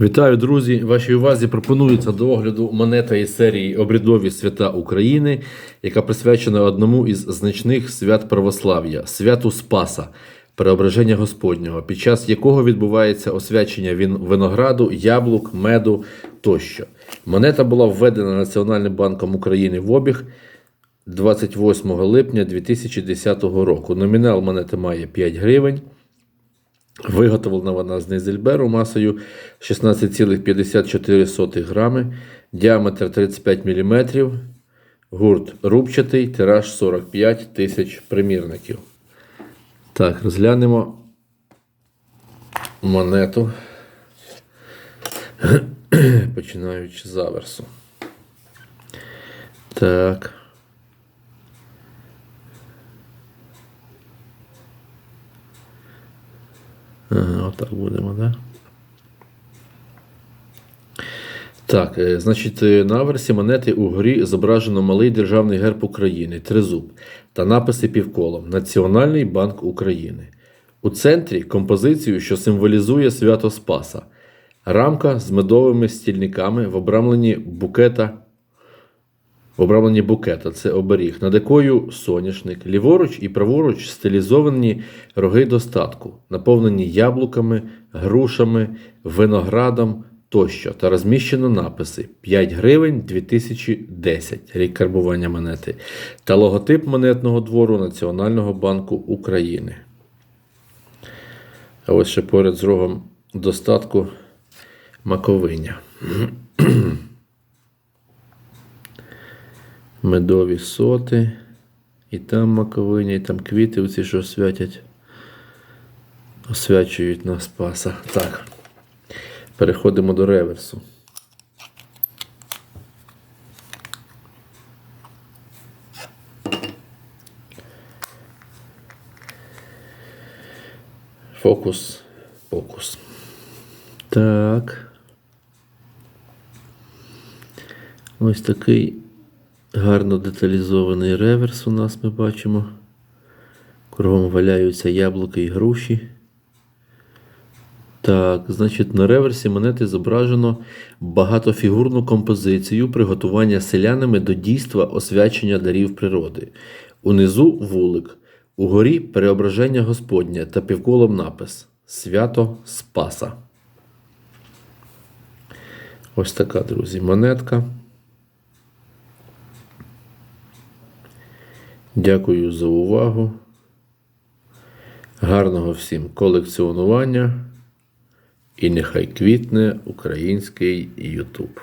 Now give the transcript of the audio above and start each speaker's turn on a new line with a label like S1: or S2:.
S1: Вітаю, друзі! Вашій увазі пропонується до огляду монета із серії Обрядові свята України, яка присвячена одному із значних свят православ'я святу Спаса, преображення Господнього, під час якого відбувається освячення винограду, яблук, меду тощо. Монета була введена Національним банком України в обіг 28 липня 2010 року. Номінал монети має 5 гривень. Виготовлена вона з низельберу масою 16,54 грами, діаметр 35 мм, гурт рубчатий, тираж 45 тисяч примірників. Так, розглянемо монету, починаючи з заверсу. Так. Ага, отак будемо, да? Так, е, значить, е, на версі монети угорі зображено малий державний герб України, тризуб та написи півколом Національний банк України. У центрі композицію, що символізує свято Спаса, рамка з медовими стільниками в обрамленні букета в обрамленні букета це оберіг, над якою соняшник, ліворуч і праворуч стилізовані роги достатку, наповнені яблуками, грушами, виноградом тощо, та розміщено написи 5 гривень 2010, рік карбування монети, та логотип монетного двору Національного банку України. А ось ще поряд з рогом достатку маковиня. медові соти. І там маковиня, і там квіти, оці, що святять, освячують на Спаса. Так. Переходимо до реверсу. Фокус. Фокус. Так. Ось такий Гарно деталізований реверс у нас ми бачимо. Кругом валяються яблуки і груші. Так, значить, на реверсі монети зображено багатофігурну композицію приготування селянами до дійства освячення дарів природи. Унизу вулик, угорі переображення Господня та півколом напис Свято Спаса. Ось така, друзі, монетка. Дякую за увагу. Гарного всім колекціонування. І нехай квітне український YouTube.